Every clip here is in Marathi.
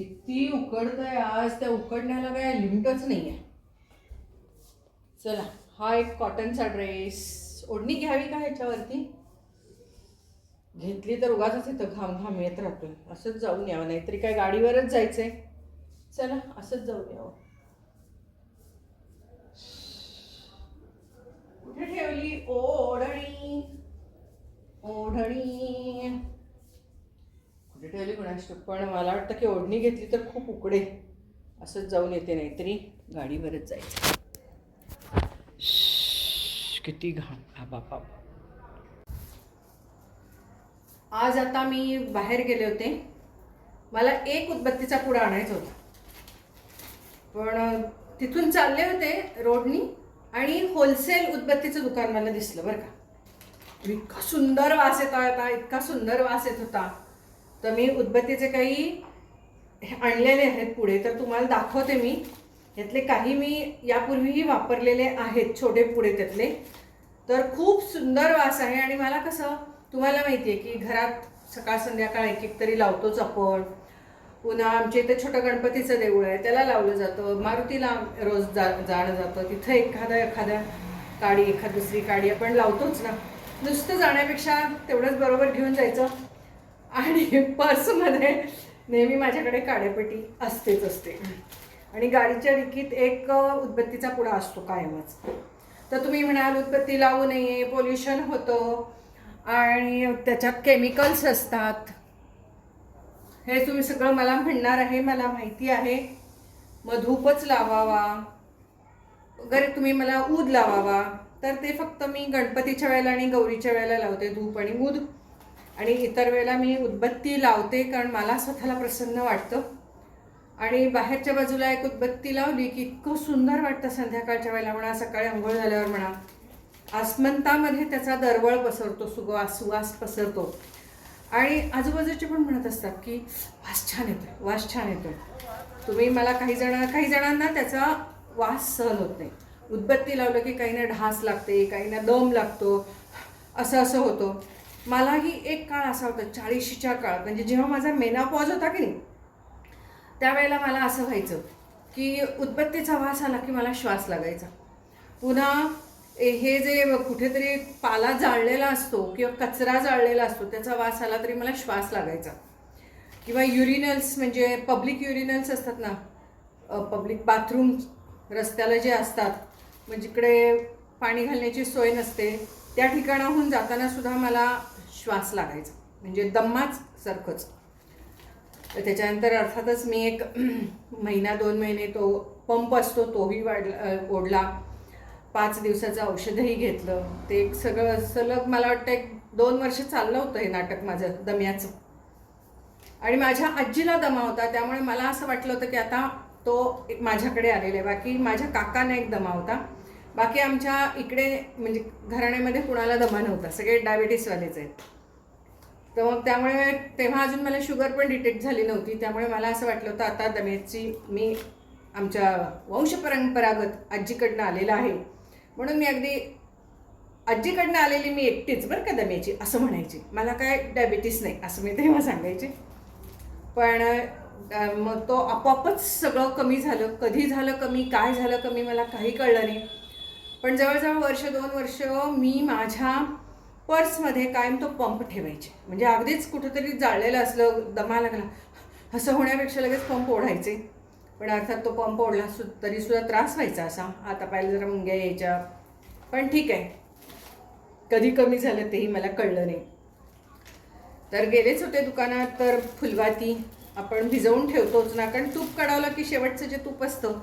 किती उकडतंय आज त्या उकडण्याला काय लिमिटच नाही आहे चला हा एक कॉटनचा ड्रेस. ओढणी घ्यावी का ह्याच्यावरती? घेतली तर उगाच इथं घाम घाम येत राहतो असंच जाऊन यावं नाहीतरी काय गाडीवरच जायचंय. चला असंच जाऊन यावं. कुठे ठेवली? ओढणी. ओढणी. ठाऊक. पण मला वाटतं की ओढणी घेतली तर खूप उकडे. असंच जाऊन येते नाहीतरी गाडीवरच जायचं. किती घाम हा बापा. आज आता मी बाहेर गेले होते. मला एक उदबत्तीचा पुडा आणायचा होता. पण तिथून चालले होते रोडनी आणि होलसेल उदबत्तीचं दुकान मला दिसलं बरं का. इतका सुंदर वास येत होता इतका सुंदर वास येत होता. तर मी उदबत्तीचे काही हे आणलेले आहेत पुढे तर तुम्हाला दाखवते मी. यातले काही मी यापूर्वीही वापरलेले आहेत छोटे पुढे त्यातले. तर खूप सुंदर वास आहे आणि मला कसं तुम्हाला माहिती आहे की घरात सकाळ संध्याकाळ एक एक तरी लावतोच आपण. पुन्हा आमच्या इथे छोटं गणपतीचं देऊळ आहे त्याला लावलं जातं. मारुतीला रोज जा जाणं जातं. तिथं एखादा एखाद्या काडी एखाद दुसरी काडी आपण लावतोच ना. नुसतं जाण्यापेक्षा तेवढंच बरोबर घेऊन जायचं. आणि पर्समध्ये नेहमी माझ्याकडे काडेपटी असतेच असते. आणि गाडीच्या डिकीत एक उदबत्तीचा पुडा असतो कायमच. तर तुम्ही म्हणाल उदबत्ती लावू नये पोल्युशन होतं आणि त्याच्यात केमिकल्स असतात. हे तुम्ही सगळं मला म्हणणार आहे मला माहिती आहे. मग धूपच लावावा. वगैरे तुम्ही मला ऊद लावावा. तर ते फक्त मी गणपतीच्या वेळेला आणि गौरीच्या वेळेला लावते धूप आणि ऊद. आणि इतर वेळेला मी उदबत्ती लावते कारण मला स्वतःला प्रसन्न वाटतं. आणि बाहेरच्या बाजूला एक उदबत्ती लावली की इतकं सुंदर वाटतं संध्याकाळच्या वेळेला म्हणा सकाळी आंघोळ झाल्यावर म्हणा. आसमंतामध्ये त्याचा दरवळ पसरतो सुगवा सुवास पसरतो. आणि आजूबाजूचे पण म्हणत असतात की वास छान येतोय वास छान येतो तुम्ही मला काही जण काही जणांना त्याचा वास सहन होत नाही. उदबत्ती लावलं की काहींना ढास लागते काहींना दम लागतो. असं असं होतं. मलाही एक काळ असा होता चाळीशीच्या काळ. म्हणजे जेव्हा माझा मेनापॉज होता की नाही त्यावेळेला मला असं व्हायचं की उत्पत्तीचा वास आला की मला श्वास लागायचा. पुन्हा ए- हे जे कुठेतरी पाला जाळलेला असतो किंवा कचरा जाळलेला असतो त्याचा वास आला तरी मला श्वास लागायचा. किंवा युरिनल्स म्हणजे पब्लिक युरिनल्स असतात ना पब्लिक बाथरूम रस्त्याला जे असतात म्हणजे इकडे पाणी घालण्याची सोय नसते त्या ठिकाणाहून जाताना सुद्धा मला श्वास लागायचा. म्हणजे दम्माच सारखंच. तर त्याच्यानंतर अर्थातच मी एक महिना दोन महिने तो पंप असतो तोही वाढला ओढला. पाच दिवसाचं औषधही घेतलं. ते एक सगळं सलग मला वाटतं एक दोन वर्ष चाललं होतं हे नाटक माझं दम्याचं. आणि माझ्या आजीला दमा होता त्यामुळे मला असं वाटलं होतं की आता तो एक माझ्याकडे आलेला आहे. बाकी माझ्या काकांना एक दमा होता. बाकी आमच्या इकडे म्हणजे घराण्यामध्ये कुणाला दमा नव्हता. सगळे डायबिटीसवालेच आहेत. तर मग त्यामुळे तेव्हा अजून मला शुगर पण डिटेक्ट झाली नव्हती. त्यामुळे मला असं वाटलं होतं आता दम्याची मी आमच्या वंश परंपरागत आजीकडनं आलेलं आहे. म्हणून मी अगदी आजीकडनं आलेली मी एकटीच बरं का दम्याची असं म्हणायची. मला काय डायबिटीस नाही असं मी तेव्हा सांगायचे. पण मग तो आपोआपच सगळं कमी झालं. कधी झालं कमी काय झालं कमी मला काही कळलं नाही. पण जवळजवळ वर्ष दोन वर्ष मी माझ्या पर्समध्ये कायम तो पंप ठेवायचे. म्हणजे अगदीच कुठंतरी जाळलेलं असलं दमा लागला. असं होण्यापेक्षा लगेच पंप ओढायचे. पण अर्थात तो पंप ओढला सु तरीसुद्धा त्रास व्हायचा असा. आता पाहिलं जरा मुंग्या यायच्या. पण ठीक आहे. कधी कमी झालं तेही मला कळलं नाही. तर गेलेच होते दुकानात तर फुलवाती आपण भिजवून ठेवतोच ना. कारण तूप काढावलं की शेवटचं जे तूप असतं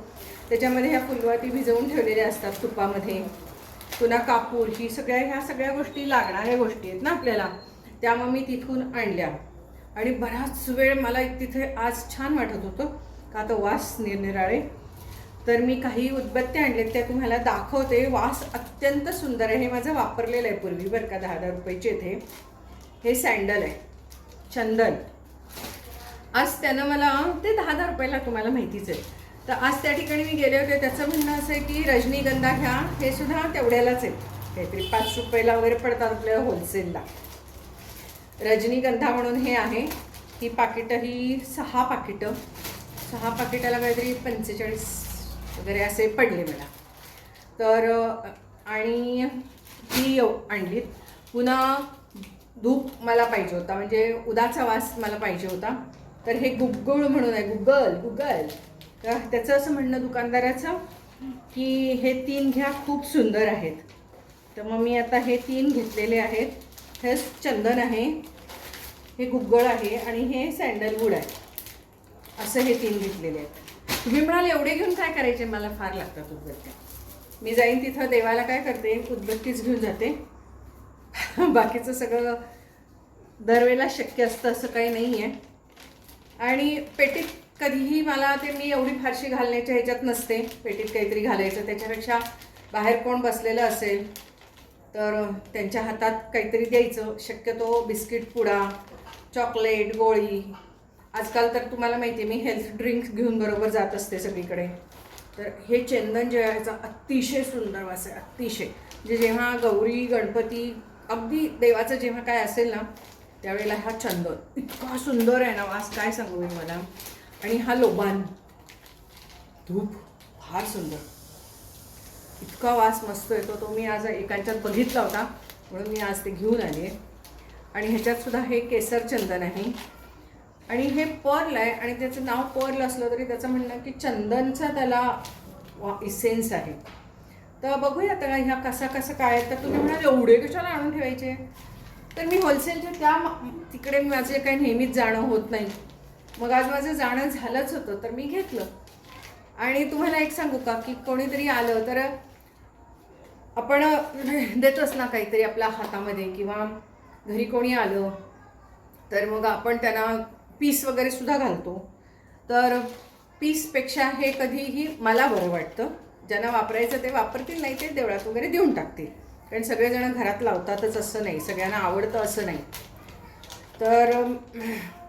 त्याच्यामध्ये ह्या फुलवाती भिजवून ठेवलेल्या असतात तुपामध्ये. पुन्हा कापूर ही सगळ्या ह्या सगळ्या गोष्टी लागणाऱ्या गोष्टी आहेत ना आपल्याला. त्यामुळे मी तिथून आणल्या. आणि बराच वेळ मला एक तिथे आज छान वाटत होतं का तो वास निरनिराळे. तर मी काही उदबत्त्या आणलेत त्या तुम्हाला दाखवते. वास अत्यंत सुंदर आहे. हे माझं वापरलेलं आहे पूर्वी बरं का दहा दहा रुपयाचे इथे हे सँडल आहे. चंदन. आज त्यानं मला ते दहा दहा रुपयाला तुम्हाला माहितीच आहे. तर आज त्या ठिकाणी मी गेले होते. त्याचं म्हणणं असं आहे की रजनीगंधा घ्या. हे सुद्धा तेवढ्यालाच आहेत. काहीतरी पाच रुपयाला वगैरे पडतात आपल्याला होलसेलला रजनीगंधा म्हणून हे आहे. ही पाकिटं ही सहा पाकिटं. सहा पाकिटाला काहीतरी पंचेचाळीस वगैरे असे पडले मला. तर आणि ही आणलीत पुन्हा धूप मला पाहिजे होता. म्हणजे उदाचा वास मला पाहिजे होता. तर हे गुग्गुळ म्हणून आहे. गुगल गुगल तर त्याचं असं म्हणणं दुकानदाराचं की हे तीन घ्या खूप सुंदर आहेत. तर मग मी आता हे तीन घेतलेले आहेत. हे चंदन आहे हे गुग्गळ आहे आणि हे सँडलवूड आहे. असं हे तीन घेतलेले आहेत. तुम्ही म्हणाल एवढे घेऊन काय करायचे? मला फार लागतात उदबत्त्या. मी जाईन तिथं देवाला काय करते? उदबत्तीच घेऊन जाते. बाकीचं सगळं दरवेळेला शक्य असतं असं काही नाही आहे आणि पेटीत कधीही मला ते मी एवढी फारशी घालण्याच्या ह्याच्यात नसते. पेटीत काहीतरी घालायचं. त्याच्यापेक्षा बाहेर कोण बसलेलं असेल तर त्यांच्या हातात काहीतरी द्यायचं. शक्यतो बिस्किट पुडा चॉकलेट गोळी. आजकाल तर तुम्हाला माहिती आहे मी हेल्थ ड्रिंक्स घेऊन बरोबर जात असते सगळीकडे. तर हे चंदन जे आहे अतिशय सुंदर वास आहे अतिशय. म्हणजे जेव्हा गौरी गणपती अगदी देवाचं जेव्हा काय असेल ना त्यावेळेला हा चंदन इतका सुंदर आहे ना वास. काय सांगू मी मला? आणि हा लोबान. धूप फार सुंदर. इतका वास मस्त येतो तो मी आज एकांच्यात बघितला होता म्हणून मी आज ते घेऊन आली आहे. आणि ह्याच्यात सुद्धा हे केसर चंदन आहे. आणि हे पर्ल आहे आणि त्याचं नाव पर्ल असलं तरी त्याचं म्हणणं की चंदनचा त्याला वा इसेन्स आहे. तर बघूया त्याला ह्या कसा कसं काय आहे. तर तुम्ही म्हणाल एवढे कशाला आणून ठेवायचे? तर मी होलसेलच्या त्या तिकडे माझे काही नेहमीच जाणं होत नाही. मग आज माझं जाणं झालंच होतं तर मी घेतलं. आणि तुम्हाला एक सांगू का की कोणीतरी आलं तर आपण देतोच ना काहीतरी आपल्या हातामध्ये किंवा घरी कोणी आलं तर मग आपण त्यांना पीस वगैरे सुद्धा घालतो. तर पीसपेक्षा हे कधीही मला बरं वाटतं. ज्यांना वापरायचं ते वापरतील नाही ते देवळात वगैरे देऊन टाकतील. कारण सगळेजण घरात लावतातच असं नाही सगळ्यांना आवडतं असं नाही. तर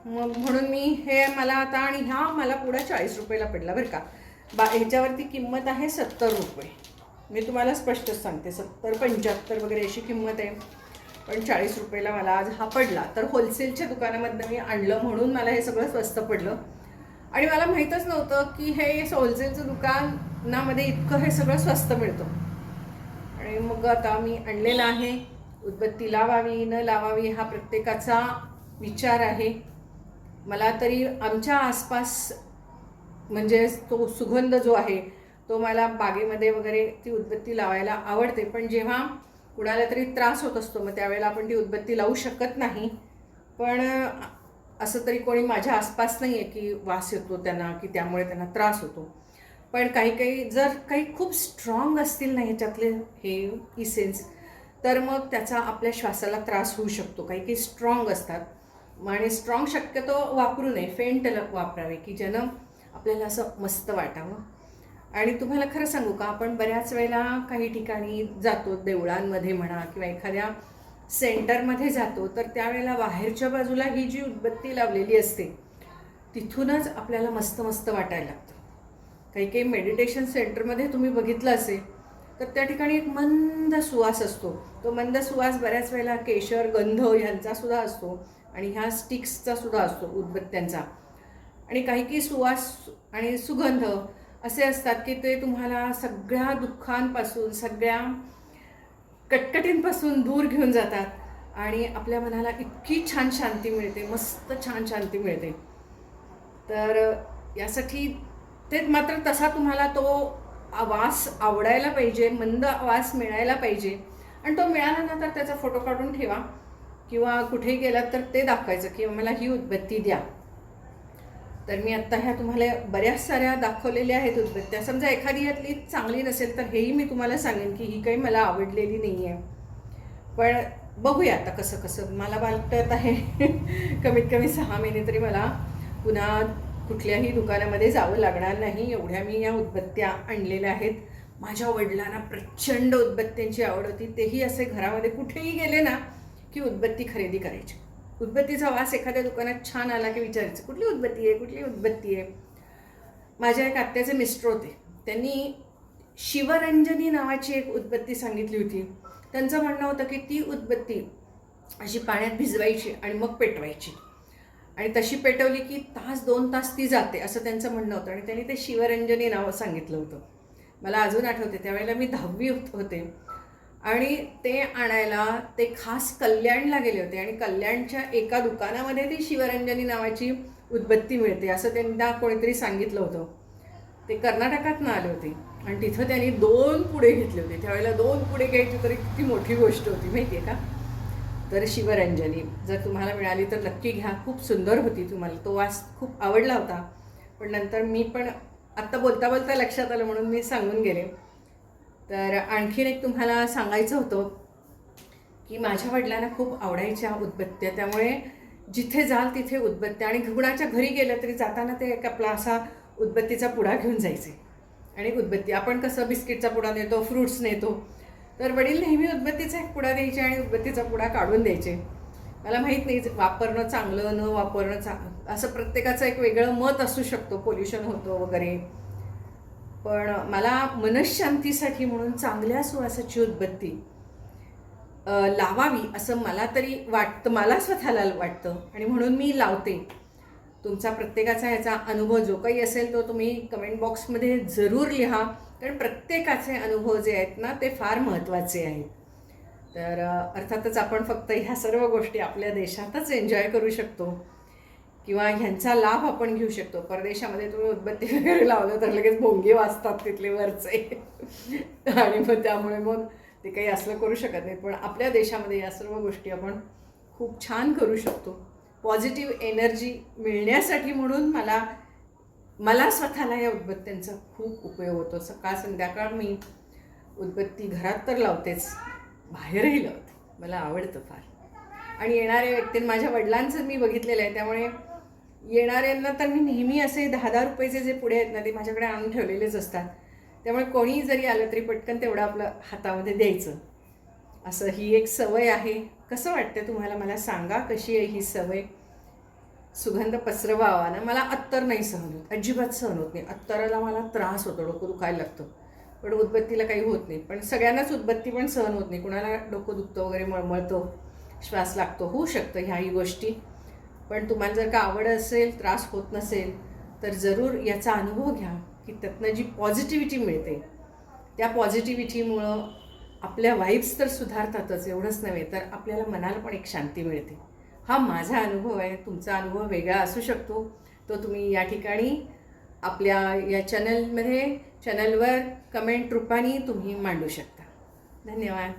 मग म्हणून मी हे मला आता आणि ह्या मला पुढं चाळीस रुपयाला पडला बरं का. बा ह्याच्यावरती किंमत आहे सत्तर रुपये. मी तुम्हाला स्पष्टच सांगते सत्तर पंच्याहत्तर वगैरे अशी किंमत आहे. पण चाळीस रुपयाला मला आज हा पडला. तर होलसेलच्या दुकानामधनं मी आणलं म्हणून मला हे सगळं स्वस्त पडलं. आणि मला माहीतच नव्हतं की हे होलसेलचं दुकानामध्ये इतकं हे सगळं स्वस्त मिळतं. आणि मग आता मी आणलेलं आहे. उदबत्ती लावावी न लावावी हा प्रत्येकाचा विचार आहे. मला तरी आमच्या आसपास म्हणजे तो सुगंध जो आहे तो मला बागेमध्ये वगैरे ती उदबत्ती लावायला आवडते. पण जेव्हा कुणाला तरी त्रास होत असतो मग त्यावेळेला आपण ती उदबत्ती लावू शकत नाही. पण असं तरी कोणी माझ्या आसपास नाही आहे की वास येतो त्यांना की त्यामुळे त्यांना त्रास होतो. पण काही काही जर काही खूप स्ट्रॉंग असतील ना ह्याच्यातले हे इसेन्स तर मग त्याचा आपल्या श्वासाला त्रास होऊ शकतो. काही काही स्ट्रॉंग असतात. आणि स्ट्रॉंग शक्यतो वापरू नये फेंट वापरावे की ज्यानं आपल्याला असं मस्त वाटावं. आणि तुम्हाला खरं सांगू का आपण बऱ्याच वेळेला काही ठिकाणी जातो देवळांमध्ये म्हणा किंवा एखाद्या सेंटरमध्ये जातो तर त्यावेळेला बाहेरच्या बाजूला ही जी उदबत्ती लावलेली असते तिथूनच आपल्याला मस्त मस्त वाटायला लागतं. काही काही मेडिटेशन सेंटरमध्ये तुम्ही बघितलं असेल तर त्या ठिकाणी एक मंद सुवास असतो. तो मंद सुवास बऱ्याच वेळेला केशर गंध यांचासुद्धा असतो. आणि ह्या स्टिक्सचा सुद्धा असतो उदबत्त्यांचा. आणि काही काही सुवास आणि सुगंध असे असतात की ते तुम्हाला सगळ्या दुःखांपासून सगळ्या कटकटींपासून दूर घेऊन जातात आणि आपल्या मनाला इतकी छान शांती मिळते मस्त छान शांती मिळते. तर यासाठी ते मात्र तसा तुम्हाला तो वास आवडायला पाहिजे मंद वास मिळायला पाहिजे. आणि तो मिळाल्यानंतर त्याचा फोटो काढून ठेवा. किंवा कुठेही गेलात तर ते दाखवायचं की मला ही उदबत्ती द्या. तर मी आत्ता ह्या तुम्हाला बऱ्याच साऱ्या दाखवलेल्या आहेत उदबत्त्या. समजा एखादी यातली चांगली नसेल तर हेही मी तुम्हाला सांगेन की ही काही मला आवडलेली नाही आहे पण बघूया आता कसं कसं. मला वाटत आहे कमीत कमी सहा महिने तरी मला पुन्हा कुठल्याही दुकानामध्ये जावं लागणार नाही. एवढ्या मी या उदबत्त्या आणलेल्या आहेत. माझ्या वडिलांना प्रचंड उदबत्त्यांची आवड होती. तेही असे घरामध्ये कुठेही गेले ना की उदबत्ती खरेदी करायची. उदबत्तीचा वास एखाद्या दुकानात छान आला की विचारायचं कुठली उदबत्ती आहे? कुठली उदबत्ती आहे? माझ्या एक आत्याचे मिस्टर होते. त्यांनी शिवरंजनी नावाची एक उदबत्ती सांगितली होती. त्यांचं म्हणणं होतं की ती उदबत्ती अशी पाण्यात भिजवायची आणि मग पेटवायची. आणि तशी पेटवली की तास दोन तास ती जाते असं त्यांचं म्हणणं होतं. आणि त्यांनी ते शिवरंजनी नाव सांगितलं होतं. मला अजून आठवते त्यावेळेला मी दहावी होत- होते. आणि ते आणायला ते खास कल्याणला गेले होते आणि कल्याणच्या एका दुकानामध्ये ती शिवरंजनी नावाची उदबत्ती मिळते असं त्यांना कोणीतरी सांगितलं होतं. ते कर्नाटकातनं आले होते. आणि तिथं त्यांनी दोन पुढे घेतले होते. त्यावेळेला दोन पुढे घ्यायची तरी किती मोठी गोष्ट होती माहिती आहे का? तर शिवरंजनी जर तुम्हाला मिळाली तर नक्की घ्या. खूप सुंदर होती तुम्हाला. तो वास खूप आवडला होता. पण नंतर मी पण आत्ता बोलता बोलता लक्षात आलं म्हणून मी सांगून गेले. तर आणखीन एक तुम्हाला सांगायचं होतं की माझ्या वडिलांना खूप आवडायच्या उदबत्त्या. त्यामुळे जिथे जाल तिथे उदबत्त्या. आणि घुगडाच्या घरी गेलं तरी जाताना ते एक आपला असा उदबत्तीचा पुडा घेऊन जायचे. आणि उदबत्ती आपण कसं बिस्किटचा पुडा नेतो फ्रूट्स नेतो तर वडील नेहमी उदबत्तीचा एक पुडा द्यायचे आणि उदबत्तीचा पुडा काढून द्यायचे. मला माहीत नाही वापरणं चांगलं न वापरणं चांग असं प्रत्येकाचं एक वेगळं मत असू शकतो. पोल्युशन होतं वगैरे. पण मला मनशांतीसाठी म्हणून चांगल्या सुवासाची उद्बत्ती लावावी असं मला तरी वाटतं मला स्वतःला वाटतं. आणि म्हणून मी लावते. तुमचा प्रत्येकाचा ह्याचा अनुभव जो काही असेल तो तुम्ही कमेंट बॉक्समध्ये जरूर लिहा. कारण प्रत्येकाचे अनुभव जे आहेत ना ते फार महत्त्वाचे आहेत. तर अर्थातच आपण फक्त ह्या सर्व गोष्टी आपल्या देशातच एन्जॉय करू शकतो. किंवा ह्यांचा लाभ आपण घेऊ शकतो. परदेशामध्ये तुम्ही उदबत्ती वगैरे लावलं तर लगेच भोंगे वाचतात तिथले वरचे. आणि मग त्यामुळे मग ते काही असलं करू शकत नाही पण आपल्या देशामध्ये या सर्व गोष्टी आपण खूप छान करू शकतो. पॉझिटिव्ह एनर्जी मिळण्यासाठी म्हणून मला मला स्वतःला या उदबत्त्यांचा खूप उपयोग होतो. सकाळ संध्याकाळ मी उदबत्ती घरात तर लावतेच बाहेरही लावते. मला आवडतं फार. आणि येणाऱ्या व्यक्तीने माझ्या वडिलांचं मी बघितलेलं आहे. त्यामुळे येणाऱ्यांना तर मी नेहमी असे दहा दहा रुपयाचे जे पुढे आहेत ना ते माझ्याकडे आणून ठेवलेलेच असतात. त्यामुळे कोणीही जरी आलं तरी पटकन तेवढं आपलं हातामध्ये द्यायचं. असं ही एक सवय आहे. कसं वाटतं तुम्हाला मला सांगा कशी आहे ही सवय? सुगंध पसरवावा ना मला अत्तर नाही सहन होत. अजिबात सहन होत नाही. अत्तराला मला त्रास होतो डोकं दुखायला लागतं. पण उदबत्तीला काही होत नाही. पण सगळ्यांनाच उदबत्ती पण सहन होत नाही. कुणाला डोकं दुखतं वगैरे मळमळतं श्वास लागतो. होऊ शकतं ह्याही गोष्टी. पण तुम्हाला जर का आवड असेल त्रास होत नसेल तर जरूर याचा अनुभव घ्या की त्यातनं जी पॉझिटिव्हिटी मिळते त्या पॉझिटिव्हिटीमुळं आपल्या वाईब्स तर सुधारतातच एवढंच नव्हे तर आपल्याला मनाला पण एक शांती मिळते. हा माझा अनुभव आहे तुमचा अनुभव वेगळा असू शकतो. तो तुम्ही या ठिकाणी आपल्या या चॅनलमध्ये चॅनलवर कमेंट रूपाने तुम्ही मांडू शकता. धन्यवाद.